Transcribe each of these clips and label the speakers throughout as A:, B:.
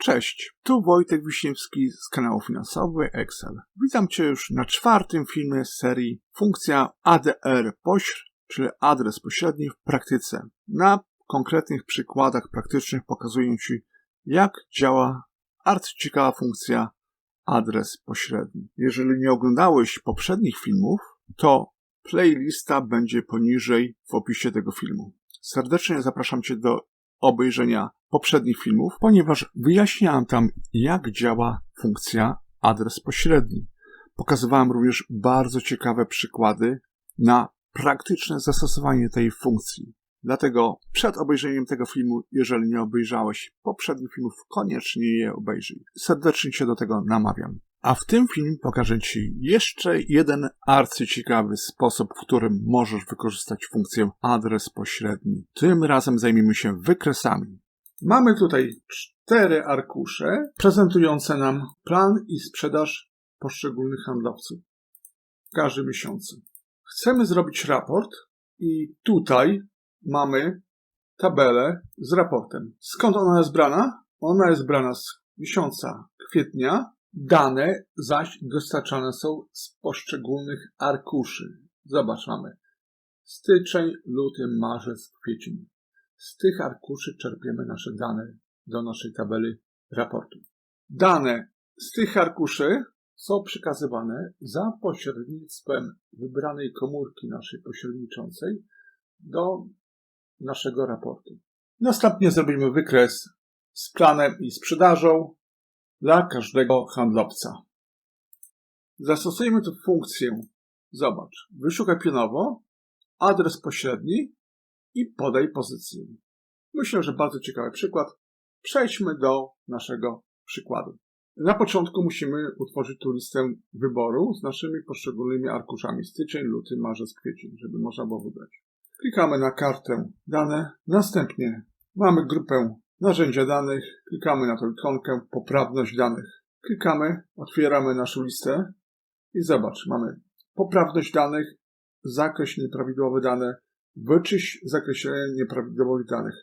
A: Cześć, tu Wojtek Wiśniewski z kanału Finansowy Excel. Witam Cię już na czwartym filmie z serii Funkcja ADR pośr, czyli adres pośredni w praktyce. Na konkretnych przykładach praktycznych pokazuję Ci, jak działa arcyciekawa funkcja adres pośredni. Jeżeli nie oglądałeś poprzednich filmów, to playlista będzie poniżej w opisie tego filmu. Serdecznie zapraszam Cię do obejrzenia poprzednich filmów, ponieważ wyjaśniałem tam, jak działa funkcja adres pośredni. Pokazywałem również bardzo ciekawe przykłady na praktyczne zastosowanie tej funkcji. Dlatego przed obejrzeniem tego filmu, jeżeli nie obejrzałeś poprzednich filmów, koniecznie je obejrzyj. Serdecznie Cię do tego namawiam. A w tym filmie pokażę Ci jeszcze jeden arcyciekawy sposób, w którym możesz wykorzystać funkcję adres pośredni. Tym razem zajmiemy się wykresami. Mamy tutaj cztery arkusze prezentujące nam plan i sprzedaż poszczególnych handlowców w każdym miesiącu. Chcemy zrobić raport i tutaj mamy tabelę z raportem. Skąd ona jest brana? Ona jest brana z miesiąca kwietnia. Dane zaś dostarczane są z poszczególnych arkuszy. Zobacz, mamy styczeń, luty, marzec, kwiecień. Z tych arkuszy czerpiemy nasze dane do naszej tabeli raportu. Dane z tych arkuszy są przekazywane za pośrednictwem wybranej komórki naszej pośredniczącej do naszego raportu. Następnie zrobimy wykres z planem i sprzedażą dla każdego handlowca. Zastosujemy tu funkcję zobacz, wyszukaj pionowo, adres pośredni i podaj pozycję. Myślę, że bardzo ciekawy przykład. Przejdźmy do naszego przykładu. Na początku musimy utworzyć tu listę wyboru z naszymi poszczególnymi arkuszami styczeń, luty, marzec, kwiecień, żeby można było wybrać. Klikamy na kartę dane, następnie mamy grupę narzędzia danych, klikamy na tą ikonkę poprawność danych. Klikamy, otwieramy naszą listę i zobacz, mamy poprawność danych, zakreśl nieprawidłowe dane, wyczyść zakreślenie nieprawidłowych danych.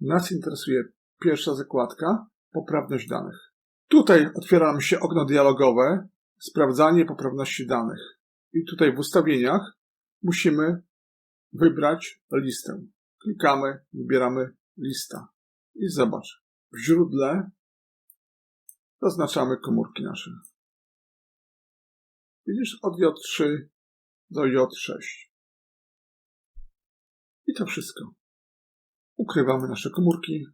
A: Nas interesuje pierwsza zakładka, poprawność danych. Tutaj otwiera nam się okno dialogowe, sprawdzanie poprawności danych. I tutaj w ustawieniach musimy wybrać listę. Klikamy, wybieramy lista. I zobacz, w źródle zaznaczamy komórki nasze. Widzisz, od J3 do J6. I to wszystko. Ukrywamy nasze komórki.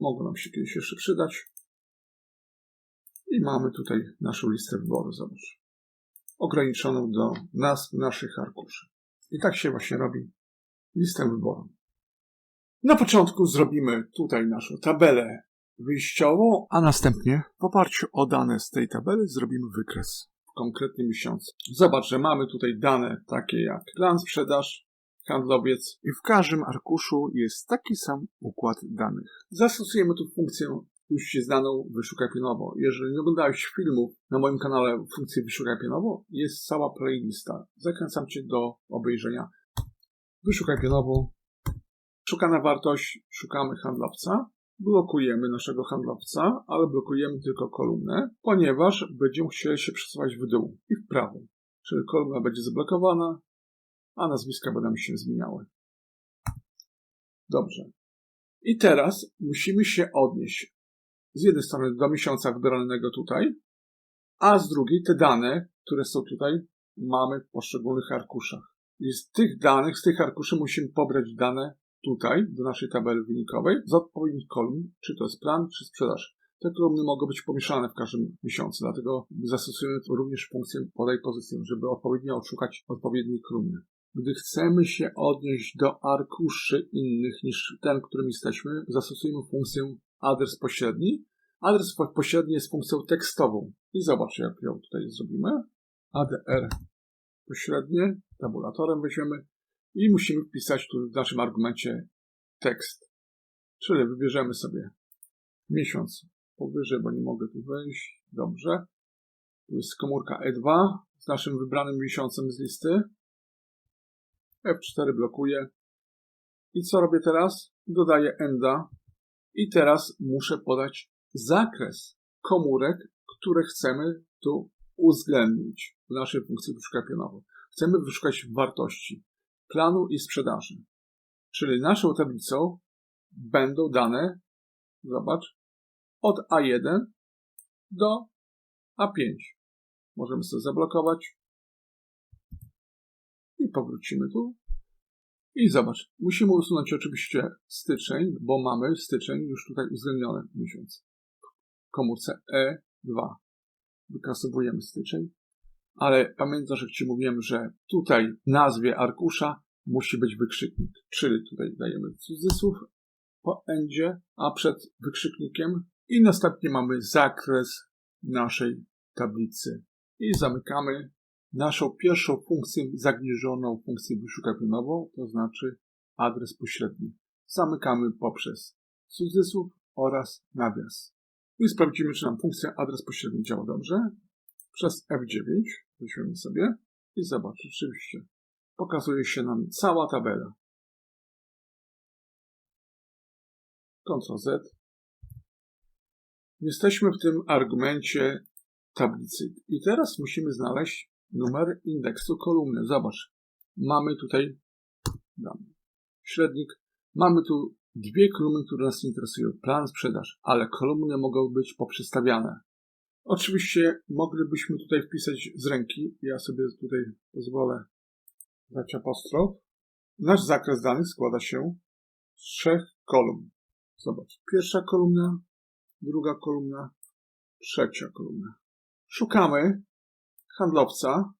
A: Mogą nam się kiedyś jeszcze przydać. I mamy tutaj naszą listę wyboru, zobacz. Ograniczoną do nazw naszych arkuszy. I tak się właśnie robi listę wyboru. Na początku zrobimy tutaj naszą tabelę wyjściową, a następnie w oparciu o dane z tej tabeli zrobimy wykres w konkretnym miesiącu. Zobacz, że mamy tutaj dane takie jak plan sprzedaż, handlowiec i w każdym arkuszu jest taki sam układ danych. Zastosujemy tu funkcję już Ci znaną Wyszukaj Pionowo. Jeżeli nie oglądałeś filmów na moim kanale funkcji Wyszukaj Pionowo, jest cała playlista. Zachęcam Cię do obejrzenia. Wyszukaj Pionowo. Szukana wartość, szukamy handlowca. Blokujemy naszego handlowca, ale blokujemy tylko kolumnę, ponieważ będziemy chcieli się przesuwać w dół i w prawo. Czyli kolumna będzie zablokowana, a nazwiska będą się zmieniały. Dobrze. I teraz musimy się odnieść z jednej strony do miesiąca wybranego tutaj, a z drugiej te dane, które są tutaj, mamy w poszczególnych arkuszach. I z tych danych, z tych arkuszy musimy pobrać dane tutaj, do naszej tabeli wynikowej, z odpowiednich kolumn, czy to jest plan, czy sprzedaż. Te kolumny mogą być pomieszane w każdym miesiącu, dlatego zastosujemy również funkcję podaj pozycję, żeby odpowiednio odszukać odpowiednie kolumny. Gdy chcemy się odnieść do arkuszy innych niż ten, którym jesteśmy, zastosujemy funkcję adres pośredni. Adres pośredni jest funkcją tekstową. I zobacz, jak ją tutaj zrobimy. ADR pośrednie, tabulatorem weźmiemy i musimy wpisać tu w naszym argumencie tekst. Czyli wybierzemy sobie miesiąc powyżej, bo nie mogę tu wejść. Dobrze. Tu jest komórka E2 z naszym wybranym miesiącem z listy. F4 blokuję. I co robię teraz? Dodaję enda. I teraz muszę podać zakres komórek, które chcemy tu uwzględnić w naszej funkcji wyszukiwania pionowej. Chcemy wyszukać wartości planu i sprzedaży. Czyli naszą tablicą będą dane, zobacz, od A1 do A5. Możemy sobie zablokować i powrócimy tu. I zobacz, musimy usunąć oczywiście styczeń, bo mamy styczeń już tutaj uwzględniony miesiąc. Komórce E2 wykasowujemy styczeń, ale pamiętasz, jak Ci mówiłem, że tutaj w nazwie arkusza musi być wykrzyknik, czyli tutaj dajemy cudzysłów po endzie, a przed wykrzyknikiem i następnie mamy zakres naszej tablicy i zamykamy naszą pierwszą funkcję, zagnieżoną funkcję wyszukaj pionowo, to znaczy adres pośredni. Zamykamy poprzez cudzysłów oraz nawias. I sprawdzimy, czy nam funkcja adres pośredni działa dobrze. Przez F9 weźmiemy sobie i zobacz, rzeczywiście pokazuje się nam cała tabela. Ctrl Z. Jesteśmy w tym argumencie tablicy. I teraz musimy znaleźć numer indeksu kolumny. Zobacz, mamy tutaj damy, średnik, mamy tu dwie kolumny, które nas interesują. Plan, sprzedaż, ale kolumny mogą być poprzestawiane. Oczywiście moglibyśmy tutaj wpisać z ręki. Ja sobie tutaj pozwolę dać apostrof. Nasz zakres danych składa się z trzech kolumn. Zobacz, pierwsza kolumna, druga kolumna, trzecia kolumna. Szukamy handlowca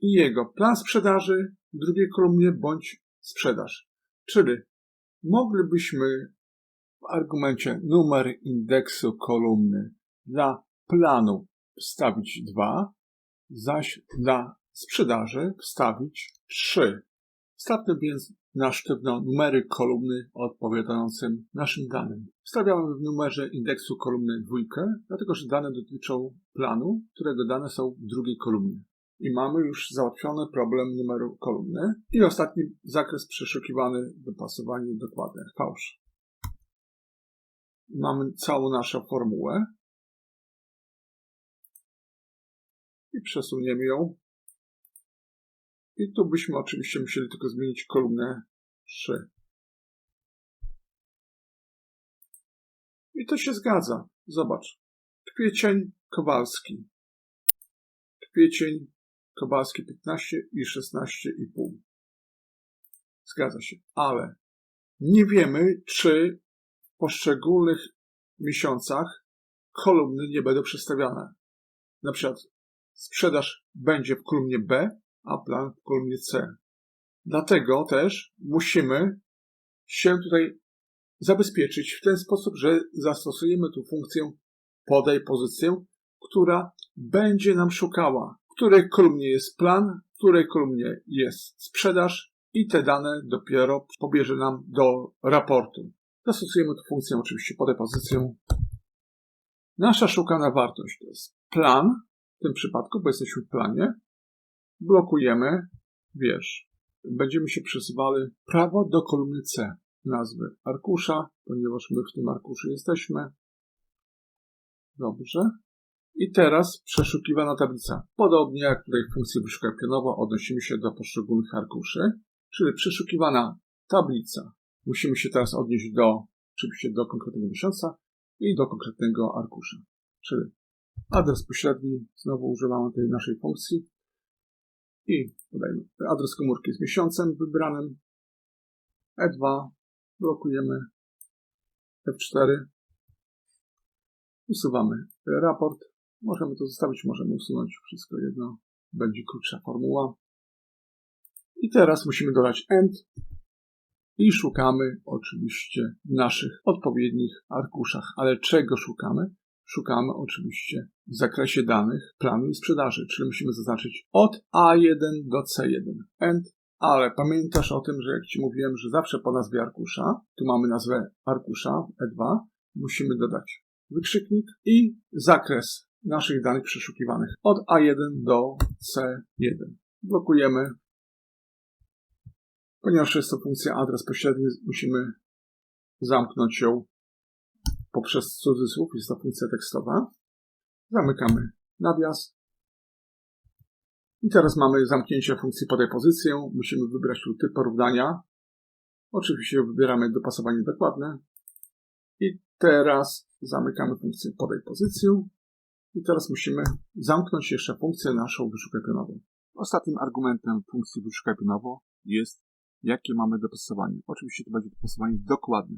A: i jego plan sprzedaży w drugiej kolumnie bądź sprzedaż. Czyli moglibyśmy w argumencie numer indeksu kolumny dla planu wstawić 2, zaś dla sprzedaży wstawić 3. Wstawmy więc na sztywno numery kolumny odpowiadającym naszym danym. Wstawiamy w numerze indeksu kolumny dwójkę, dlatego że dane dotyczą planu, którego dane są w drugiej kolumnie. I mamy już załatwiony problem numeru kolumny. I ostatni zakres przeszukiwany, dopasowanie dokładne, fałsz. Mamy całą naszą formułę. I przesuniemy ją i tu byśmy oczywiście musieli tylko zmienić kolumnę 3. I to się zgadza. Zobacz. Kwiecień Kowalski. Kwiecień Kowalski 15 i 16,5. Zgadza się. Ale nie wiemy, czy w poszczególnych miesiącach kolumny nie będą przestawiane. Na przykład sprzedaż będzie w kolumnie B, a plan w kolumnie C. Dlatego też musimy się tutaj zabezpieczyć w ten sposób, że zastosujemy tu funkcję podaj pozycję, która będzie nam szukała, w której kolumnie jest plan, w której kolumnie jest sprzedaż i te dane dopiero pobierze nam do raportu. Zastosujemy tu funkcję oczywiście podaj pozycję. Nasza szukana wartość to jest plan, w tym przypadku, bo jesteśmy w planie, blokujemy wiersz. Będziemy się przesuwali prawo do kolumny C nazwy arkusza, ponieważ my w tym arkuszu jesteśmy. Dobrze. I teraz przeszukiwana tablica. Podobnie jak tutaj w funkcji wyszukaj pionowo odnosimy się do poszczególnych arkuszy, czyli przeszukiwana tablica. Musimy się teraz odnieść do, oczywiście do konkretnego miesiąca i do konkretnego arkusza. Czyli adres pośredni, znowu używamy tej naszej funkcji i podajmy adres komórki z miesiącem wybranym. E2 blokujemy F4 usuwamy raport. Możemy to zostawić, możemy usunąć wszystko jedno. Będzie krótsza formuła. I teraz musimy dodać END i szukamy oczywiście w naszych odpowiednich arkuszach. Ale czego szukamy? Szukamy oczywiście w zakresie danych planu i sprzedaży, czyli musimy zaznaczyć od A1 do C1. And, ale pamiętasz o tym, że jak Ci mówiłem, że zawsze po nazwie arkusza, tu mamy nazwę arkusza E2, musimy dodać wykrzyknik i zakres naszych danych przeszukiwanych od A1 do C1. Blokujemy. Ponieważ jest to funkcja adres pośredni, musimy zamknąć ją poprzez cudzysłów, jest to funkcja tekstowa. Zamykamy nawias. I teraz mamy zamknięcie funkcji podaj pozycję. Musimy wybrać tu typ porównania. Oczywiście wybieramy dopasowanie dokładne. I teraz zamykamy funkcję podaj pozycję. I teraz musimy zamknąć jeszcze funkcję naszą wyszukaj pionową. Ostatnim argumentem funkcji wyszukaj pionowo jest, jakie mamy dopasowanie. Oczywiście to będzie dopasowanie dokładne,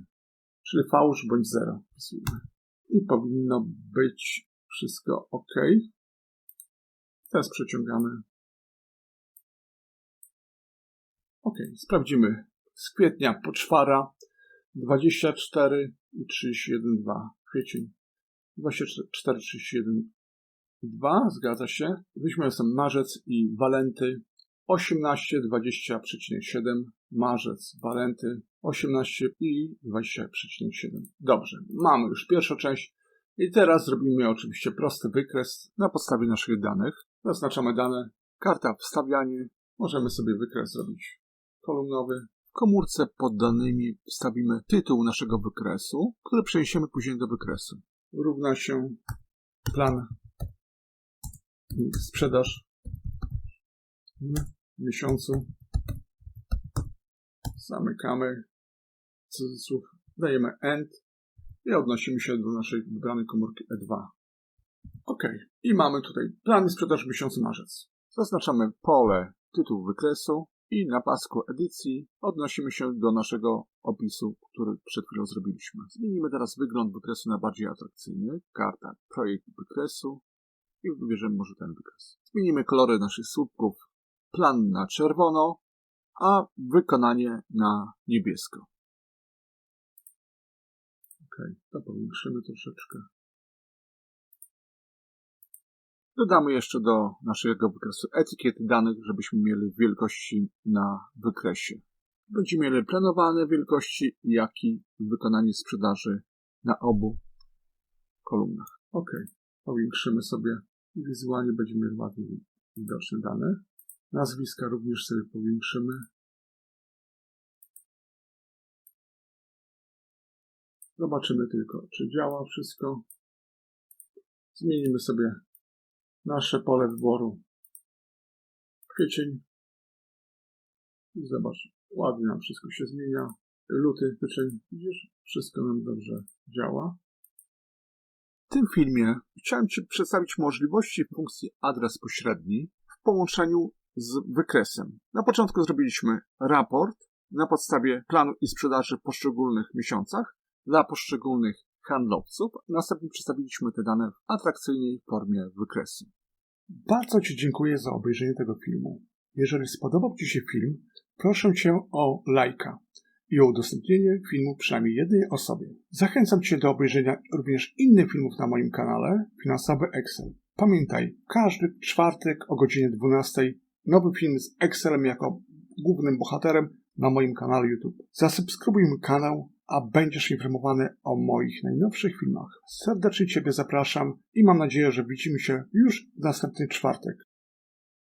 A: czyli fałsz bądź zero. Wpisujemy. I powinno być wszystko ok. Teraz przeciągamy. Ok, sprawdzimy. Z kwietnia poczwara 24 i 31, 2. Kwiecień 24, 31, 2. Zgadza się. Weźmy sobie marzec i walenty 18, 20,7. Marzec, walenty 18 i 20,7. Dobrze, mamy już pierwszą część. I teraz zrobimy oczywiście prosty wykres na podstawie naszych danych. Zaznaczamy dane, karta wstawianie. Możemy sobie wykres zrobić kolumnowy. W komórce pod danymi wstawimy tytuł naszego wykresu, który przeniesiemy później do wykresu. Równa się plan sprzedaż w miesiącu. Zamykamy cudzysłów, dajemy end i odnosimy się do naszej wybranej komórki E2. OK. I mamy tutaj plany sprzedaży w miesiącu marzec. Zaznaczamy pole tytuł wykresu i na pasku edycji odnosimy się do naszego opisu, który przed chwilą zrobiliśmy. Zmienimy teraz wygląd wykresu na bardziej atrakcyjny. Karta projekt wykresu i wybierzemy może ten wykres. Zmienimy kolory naszych słupków. Plan na czerwono, a wykonanie na niebiesko. Ok, to powiększymy troszeczkę. Dodamy jeszcze do naszego wykresu etykiety danych, żebyśmy mieli wielkości na wykresie. Będziemy mieli planowane wielkości, jak i wykonanie sprzedaży na obu kolumnach. Ok, powiększymy sobie i wizualnie będziemy mieli ładnie widoczne dane. Nazwiska również sobie powiększymy. Zobaczymy tylko, czy działa wszystko. Zmienimy sobie nasze pole wyboru. Kwiecień. I zobacz, ładnie nam wszystko się zmienia. Luty, styczeń, widzisz, wszystko nam dobrze działa. W tym filmie chciałem Ci przedstawić możliwości funkcji adres pośredni w połączeniu z wykresem. Na początku zrobiliśmy raport na podstawie planu i sprzedaży w poszczególnych miesiącach dla poszczególnych handlowców. Następnie przedstawiliśmy te dane w atrakcyjnej formie wykresu. Bardzo Ci dziękuję za obejrzenie tego filmu. Jeżeli spodobał Ci się film, proszę Cię o lajka i o udostępnienie filmu przynajmniej jednej osobie. Zachęcam Cię do obejrzenia również innych filmów na moim kanale Finansowy Excel. Pamiętaj, każdy czwartek o godzinie 12 nowy film z Excelem jako głównym bohaterem na moim kanale YouTube. Zasubskrybuj mój kanał, a będziesz informowany o moich najnowszych filmach. Serdecznie Ciebie zapraszam i mam nadzieję, że widzimy się już w następny czwartek.